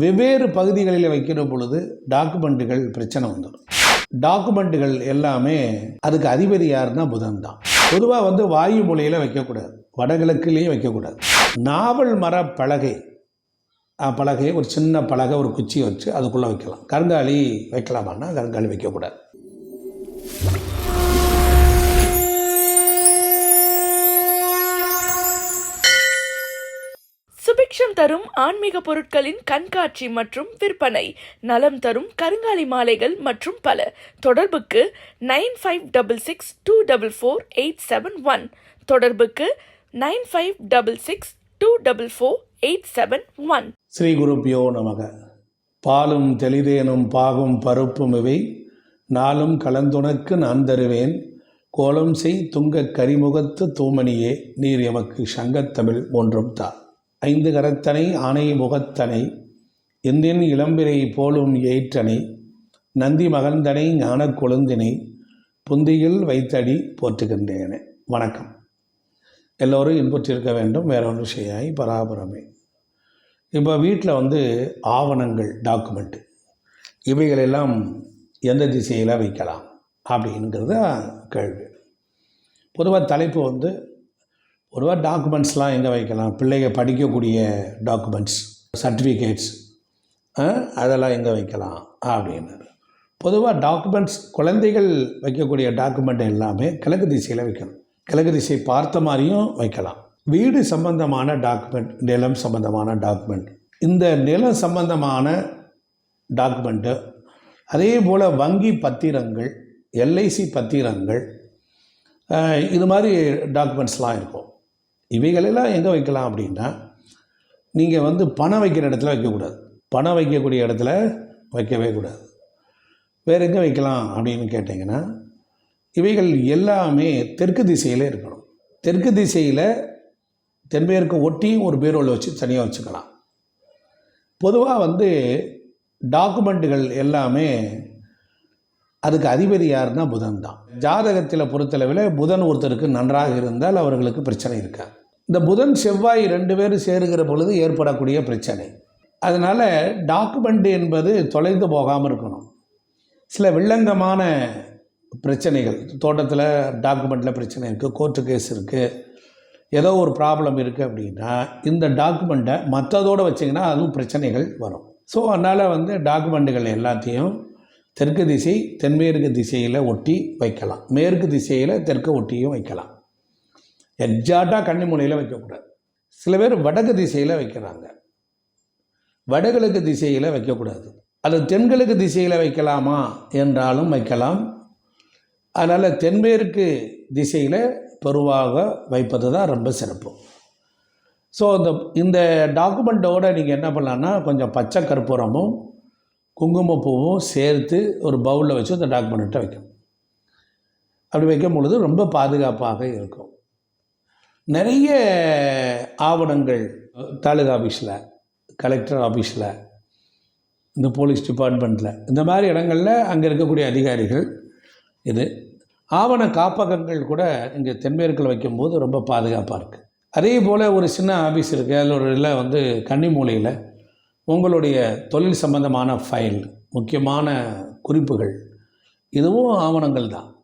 வெவ்வேறு பகுதிகளில் வைக்கிற பொழுது டாக்குமெண்ட்டுகள் பிரச்சனை வந்துடும். டாக்குமெண்ட்டுகள் எல்லாமே அதுக்கு அதிபதி யாருன்னா புதன் தான். பொதுவாக வந்து வாயு மொழியில் வைக்கக்கூடாது. வடகிழக்குலேயும் வைக்கக்கூடாது. நாவல் மர பலகை பலகை ஒரு சின்ன பலகை ஒரு குச்சி வச்சு அதுக்குள்ளே வைக்கலாம். கருங்காலி வைக்கலாமான்னா கருங்காலி வைக்கக்கூடாது. சுபிக்ஷம் தரும் ஆன்மீக பொருட்களின் கண்காட்சி மற்றும் விற்பனை. நலம் தரும் கருங்காலி மாலைகள் மற்றும் பல. தொடர்புக்கு nine five double six two double four eight seven one. தொடர்புக்கு nine five double six two double four eight seven one. Shri குருப்பியோ நமக. பாலும் தெளிதேனும் பாகும் பருப்பும் இவை. நாளும் கலந்துணக்கு நான் தருவேன். கோலம் செய் துங்கக் கரிமுகத்து தூமணியே நீர் எமக்கு சங்கத்தமிழ் ஒன்றும் தான் ஐந்து கரத்தனை ஆணை முகத்தனை எந்தின் இளம்பிரை போலும் ஏற்றனை நந்தி மகந்தனை ஞானக் கொழுந்தினை புந்தியில் வைத்தடி போற்றுகின்றேனே. வணக்கம். எல்லோரும் இன்புற்றிருக்க வேண்டும் வேற ஒன்று செய்யாய் பராபரமே. இப்போ வீட்டில் வந்து ஆவணங்கள் டாக்குமெண்ட்டு இவைகளெல்லாம் எந்த திசையில் வைக்கலாம்? அப்படிங்கிறது கேள்வி. பொதுவாக தலைப்பு வந்து ஒருவா டாக்குமெண்ட்ஸ்லாம் எங்கே வைக்கலாம்? பிள்ளைங்க படிக்கக்கூடிய டாக்குமெண்ட்ஸ் சர்டிஃபிகேட்ஸ் அதெல்லாம் எங்கே வைக்கலாம்? அப்படின்னு. பொதுவாக டாக்குமெண்ட்ஸ் குழந்தைகள் வைக்கக்கூடிய டாக்குமெண்ட் எல்லாமே கிழக்கு திசையில் வைக்கணும். கிழக்கு திசை பார்த்த மாதிரியும் வைக்கலாம். வீடு சம்பந்தமான டாக்குமெண்ட் நிலம் சம்பந்தமான டாக்குமெண்ட் இந்த நிலம் சம்பந்தமான டாக்குமெண்ட்டு அதே போல் வங்கி பத்திரங்கள் எல்ஐசி பத்திரங்கள் இது மாதிரி டாக்குமெண்ட்ஸ்லாம் இருக்கும். இவைகளெல்லாம் எங்கே வைக்கலாம் அப்படின்னா நீங்கள் வந்து பணம் வைக்கிற இடத்துல வைக்கக்கூடாது. பணம் வைக்கக்கூடிய இடத்துல வைக்கவே கூடாது. வேறு எங்கே வைக்கலாம் அப்படின்னு கேட்டிங்கன்னா இவைகள் எல்லாமே தெற்கு திசையில் இருக்கணும். தெற்கு திசையில் தென்மேற்கு ஒட்டியும் ஒரு பேரோல் வச்சு தனியாக வச்சுக்கலாம். பொதுவாக வந்து டாக்குமெண்ட்டுகள் எல்லாமே அதுக்கு அதிபதி யாருன்னா புதன் தான். ஜாதகத்தில் பொறுத்தளவில் புதன் ஒருத்தருக்கு நன்றாக இருந்தால் அவர்களுக்கு பிரச்சனை இருக்காது. இந்த புதன் செவ்வாய் ரெண்டு பேரும் சேருகிற பொழுது ஏற்படக்கூடிய பிரச்சனை. அதனால் டாக்குமெண்ட் என்பது தொலைந்து போகாமல் இருக்கணும். சில வில்லங்கமான பிரச்சனைகள் தோட்டத்தில் டாக்குமெண்ட்டில் பிரச்சனை இருக்குது கோர்ட்டு கேஸ் இருக்குது ஏதோ ஒரு ப்ராப்ளம் இருக்குது அப்படின்னா இந்த டாக்குமெண்ட்டை மற்றதோடு வச்சிங்கன்னா அதுவும் பிரச்சனைகள் வரும். ஸோ அதனால் வந்து டாக்குமெண்ட்டுகள் எல்லாத்தையும் தெற்கு திசை தென்மேற்கு திசையில் ஒட்டி வைக்கலாம். மேற்கு திசையில் தெற்கு ஒட்டியும் வைக்கலாம். எக்ஸாக்டாக கன்னிமுனையில் வைக்கக்கூடாது. சில பேர் வடக்கு திசையில் வைக்கிறாங்க. வடகிழக்கு திசையில் வைக்கக்கூடாது. அது தென்கிழக்கு திசையில் வைக்கலாமா என்றாலும் வைக்கலாம். அதனால் தென்மேற்கு திசையில் பெருவாக வைப்பது தான் ரொம்ப சிறப்பு. ஸோ இந்த இந்த டாக்குமெண்ட்டோட நீங்கள் என்ன பண்ணலான்னா கொஞ்சம் பச்சை கற்பூரமும் குங்குமப்பூவும் சேர்த்து ஒரு பவுலில் வச்சு அந்த டாக்குமெண்ட்டை வைக்கணும். அப்படி வைக்கும் பொழுது ரொம்ப பாதுகாப்பாக இருக்கும். நிறைய ஆவணங்கள் தாலுகா ஆஃபீஸில் கலெக்டர் ஆஃபீஸில் இந்த போலீஸ் டிபார்ட்மெண்ட்டில் இந்த மாதிரி இடங்களில் அங்கே இருக்கக்கூடிய அதிகாரிகள் இது. ஆவண காப்பகங்கள் கூட இங்கே தென்மேற்கில் வைக்கும்போது ரொம்ப பாதுகாப்பாக இருக்குது அதே போல் ஒரு சின்ன ஆஃபீஸ் இருக்குது அதில் ஒரு இதில் வந்து கன்னிமூலையில் உங்களுடைய தொழில் சம்பந்தமான ஃபைல் முக்கியமான குறிப்புகள் இதுவும் ஆவணங்கள் தான்.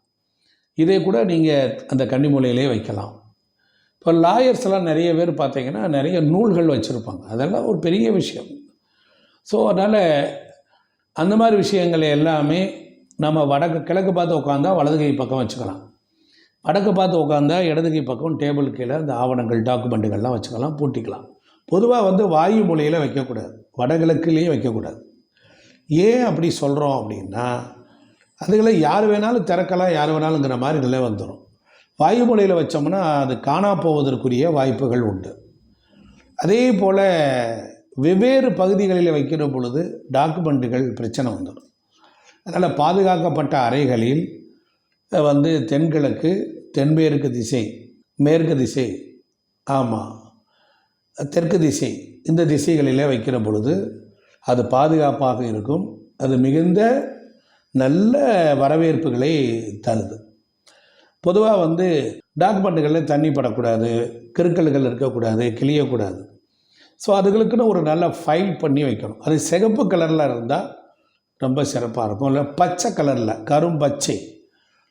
இதை கூட நீங்கள் அந்த கன்னிமூலையிலே வைக்கலாம். இப்போ லாயர்ஸ் எல்லாம் நிறைய பேர் பார்த்தீங்கன்னா நிறைய நூல்கள் வச்சுருப்பாங்க. அதெல்லாம் ஒரு பெரிய விஷயம். ஸோ அதனால் அந்த மாதிரி விஷயங்கள் எல்லாமே நம்ம வடக்கு கிழக்கு பார்த்து உட்காந்தா வலது கை பக்கம் வச்சுக்கலாம். வடக்கு பார்த்து உட்காந்தா இடது கை பக்கம் டேபிள் கீழே அந்த ஆவணங்கள் டாக்குமெண்ட்டுகள்லாம் வச்சுக்கலாம் பூட்டிக்கலாம். பொதுவாக வந்து வாயு மொழியில் வைக்கக்கூடாது. வடகிழக்குலேயும் வைக்கக்கூடாது. ஏன் அப்படி சொல்கிறோம் அப்படின்னா அதுகளை யார் வேணாலும் திறக்கலாம் யார் வேணாலுங்கிற மாதிரி நிலை வந்துடும் வாயு மொழியில் வச்சோம்னா அது காணா போவதற்குரிய வாய்ப்புகள் உண்டு. அதே போல் வெவ்வேறு பகுதிகளில் வைக்கிற பொழுது டாக்குமெண்ட்டுகள் பிரச்சனை வந்துடும். அதனால் பாதுகாக்கப்பட்ட அறைகளில் வந்து தென்கிழக்கு தென்மேற்கு திசை மேற்கு திசை ஆமாம் தெற்கு திசை இந்த திசைகளிலே வைக்கிற பொழுது அது பாதுகாப்பாக இருக்கும். அது மிகுந்த நல்ல வரவேற்புகளை தருது. பொதுவாக வந்து டாக்குமெண்ட்டுகளில் தண்ணி படக்கூடாது கிருக்கல்கள் இருக்கக்கூடாது கிளியக்கூடாது ஸோ அதுகளுக்குன்னு ஒரு நல்ல ஃபைல் பண்ணி வைக்கணும். அது சிகப்பு கலரில் இருந்தால் ரொம்ப சிறப்பாக இருக்கும். இல்லை பச்சை கலரில் கரும்பச்சை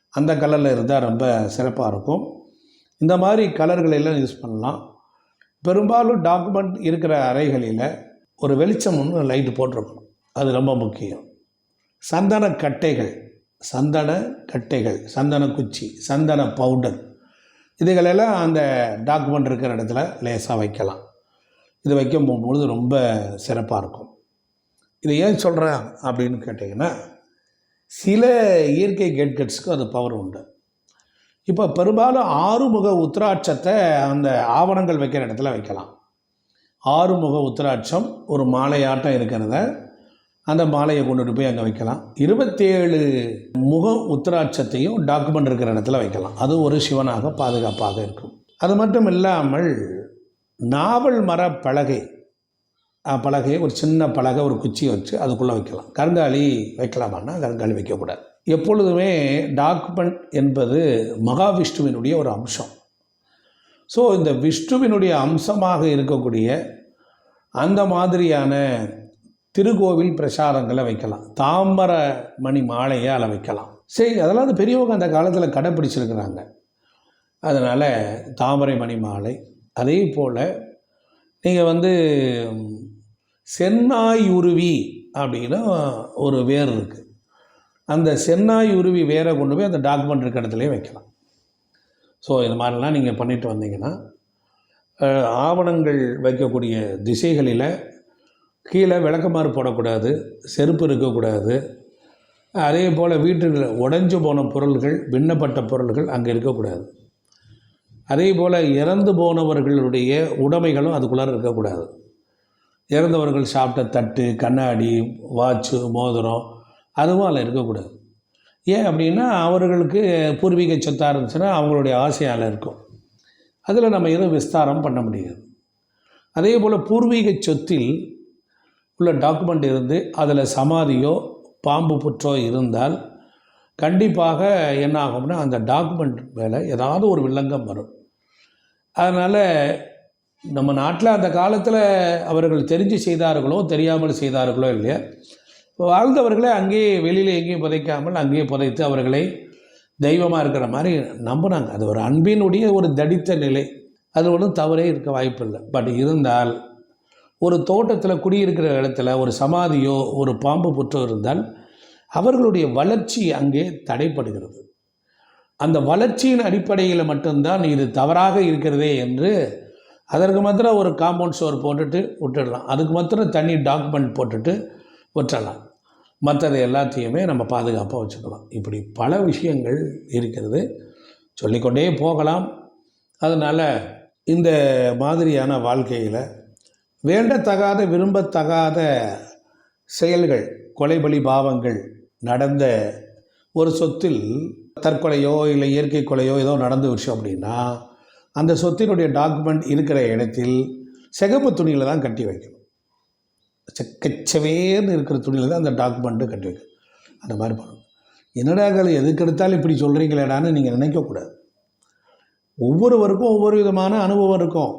அந்த கலரில் இருந்தால் ரொம்ப சிறப்பாக இருக்கும். இந்த மாதிரி கலர்களை எல்லாம் யூஸ் பண்ணலாம். பெரும்பாலும் டாக்குமெண்ட் இருக்கிற அறைகளில் ஒரு வெளிச்சம் ஒன்று லைட்டு போட்டிருக்கணும். அது ரொம்ப முக்கியம். சந்தன கட்டைகள். சந்தன கட்டைகள் சந்தன குச்சி சந்தன பவுடர் இதுகளெல்லாம் அந்த டாக்குமெண்ட் இருக்கிற இடத்துல லேசாக வைக்கலாம். இது வைக்கும் போகும்பொழுது ரொம்ப சிறப்பாக இருக்கும். இதை ஏன் சொல்கிறேன் அப்படின்னு கேட்டிங்கன்னா சில இயற்கை கேட்கட்ஸுக்கு அது பவர் உண்டு. இப்போ பெரும்பாலும் ஆறுமுக உத்திராட்சத்தை அந்த ஆவணங்கள் வைக்கிற இடத்துல வைக்கலாம். ஆறுமுக உத்திராட்சம் ஒரு மாலையாட்டம் இருக்கிறத அந்த மாலையை கொண்டுட்டு போய் அங்கே வைக்கலாம். இருபத்தேழு முக உத்தராட்சத்தையும் டாக்குமெண்ட் இருக்கிற இடத்துல வைக்கலாம். அது ஒரு சிவனாக பாதுகாப்பாக இருக்கும். அது மட்டும் இல்லாமல் நாவல் மர பலகை பலகை பலகையை ஒரு சின்ன பலகை ஒரு குச்சி வச்சு அதுக்குள்ளே வைக்கலாம். கருங்காலி வைக்கலாமான்னா கருங்காலி வைக்கக்கூடாது. எப்பொழுதுமே டாக்குமெண்ட் என்பது மகாவிஷ்ணுவினுடைய ஒரு அம்சம். ஸோ இந்த விஷ்ணுவினுடைய அம்சமாக இருக்கக்கூடிய அந்த மாதிரியான திருக்கோவில் பிரசாதங்களை வைக்கலாம். தாம்பர மணி மாலையை அதில் வைக்கலாம். சரி அதெல்லாம் அந்த பெரியவங்க அந்த காலத்தில் கடைப்பிடிச்சிருக்கிறாங்க. அதனால் தாமரை மணி மாலை. அதே போல் நீங்கள் வந்து சென்னாயுருவி அப்படின்னா ஒரு வேர் இருக்குது அந்த சென்னாயுருவி வேரை கொண்டு போய் அந்த டாக்குமெண்ட் இருக்கிற இடத்துலையே வைக்கலாம். ஸோ இது மாதிரிலாம் நீங்கள் பண்ணிட்டு வந்தீங்கன்னா ஆவணங்கள் வைக்கக்கூடிய திசைகளில் கீழே விளக்கமாறு போடக்கூடாது செருப்பு இருக்கக்கூடாது. அதே போல் வீட்டில் உடஞ்சு போன பொருள்கள் விண்ணப்பட்ட பொருள்கள் அங்கே இருக்கக்கூடாது. அதே போல் இறந்து போனவர்களுடைய உடைமைகளும் அதுக்குள்ளார இருக்கக்கூடாது. இறந்தவர்கள் சாப்பிட்ட தட்டு கண்ணாடி வாட்சு மோதிரம் அதுவும் அதில் இருக்கக்கூடாது. ஏன் அப்படின்னா அவர்களுக்கு பூர்வீக சொத்தாக இருந்துச்சுன்னா அவங்களுடைய ஆசையால் இருக்கும். அதில் நம்ம எதுவும் விஸ்தாரம் பண்ண முடியாது. அதே போல் பூர்வீக சொத்தில் உள்ள டாக்குமெண்ட் இருந்து அதில் சமாதியோ பாம்பு புற்றோ இருந்தால் கண்டிப்பாக என்ன ஆகும்னா அந்த டாக்குமெண்ட் மேலே ஏதாவது ஒரு வில்லங்கம் வரும். அதனால் நம்ம நாட்டில் அந்த காலத்தில் அவர்கள் தெரிஞ்சு செய்தார்களோ தெரியாமல் செய்தார்களோ இல்லையா? வாழ்ந்தவர்களை அங்கேயே வெளியில் எங்கேயும் புதைக்காமல் அங்கேயே புதைத்து அவர்களை தெய்வமாக இருக்கிற மாதிரி நம்பினாங்க. அது ஒரு அன்பினுடைய ஒரு தடித்த நிலை. அது ஒன்றும் தவறே இருக்க வாய்ப்பில்லை. பட் இருந்தால் ஒரு தோட்டத்தில் குடியிருக்கிற இடத்துல ஒரு சமாதியோ ஒரு பாம்பு புற்றோ இருந்தால் அவர்களுடைய வளர்ச்சி அங்கே தடைப்படுகிறது அந்த வளர்ச்சியின் அடிப்படையில் மட்டும்தான் இது தவறாக இருக்கிறதே என்று அதற்கு மாத்திரம் ஒரு காம்பவுண்ட் ஷோர் போட்டுட்டு விட்டுடலாம். அதுக்கு மாத்திரம் தனி டாக்குமெண்ட் போட்டுட்டு விட்டுறலாம் மற்றது எல்லாத்தையுமே நம்ம பாதுகாப்பாக வச்சுக்கலாம். இப்படி பல விஷயங்கள் இருக்கிறது. சொல்லிக்கொண்டே போகலாம். அதனால் இந்த மாதிரியான வாழ்க்கையில் வேண்டத்தகாத விரும்பத்தகாத செயல்கள் கொலைபலி பாவங்கள் நடந்த ஒரு சொத்தில் தற்கொலையோ இல்லை இயற்கை கொலையோ ஏதோ நடந்து விஷயம் அப்படின்னா அந்த சொத்தினுடைய டாக்குமெண்ட் இருக்கிற இடத்தில் சிகப்பு துணியில் தான் கட்டி வைக்கணும். செக்கச்சவேர்னு இருக்கிற துணியில் தான் அந்த டாக்குமெண்ட்டு கட்டி வைக்கணும். அந்த மாதிரி பண்ணணும். என்னடாக்கள் எதுக்கு எடுத்தாலும் இப்படி சொல்கிறீங்களேடான்னு நீங்கள் நினைக்கக்கூடாது. ஒவ்வொருவருக்கும் ஒவ்வொரு விதமான அனுபவம் இருக்கும்.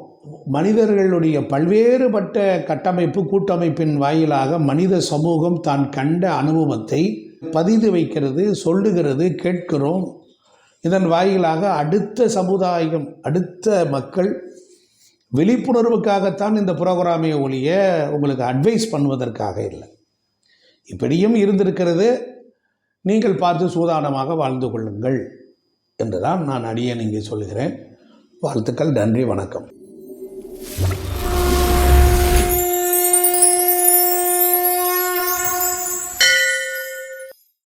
மனிதர்களுடைய பல்வேறுபட்ட கட்டமைப்பு கூட்டமைப்பின் வாயிலாக மனித சமூகம் தான் கண்ட அனுபவத்தை பதிந்து வைக்கிறது சொல்லுகிறது கேட்கிறோம். இதன் வாயிலாக அடுத்த சமுதாயம் அடுத்த மக்கள் விழிப்புணர்வுக்காகத்தான் இந்த புரோகிராமை ஒழிய உங்களுக்கு அட்வைஸ் பண்ணுவதற்காக இல்லை. இப்படியும் இருந்திருக்கிறது. நீங்கள் பார்த்து சூதானமாக வாழ்ந்து கொள்ளுங்கள் என்றுதான் நான் அடியே நீங்கள் சொல்கிறேன் வாழ்த்துக்கள் நன்றி வணக்கம். Thank you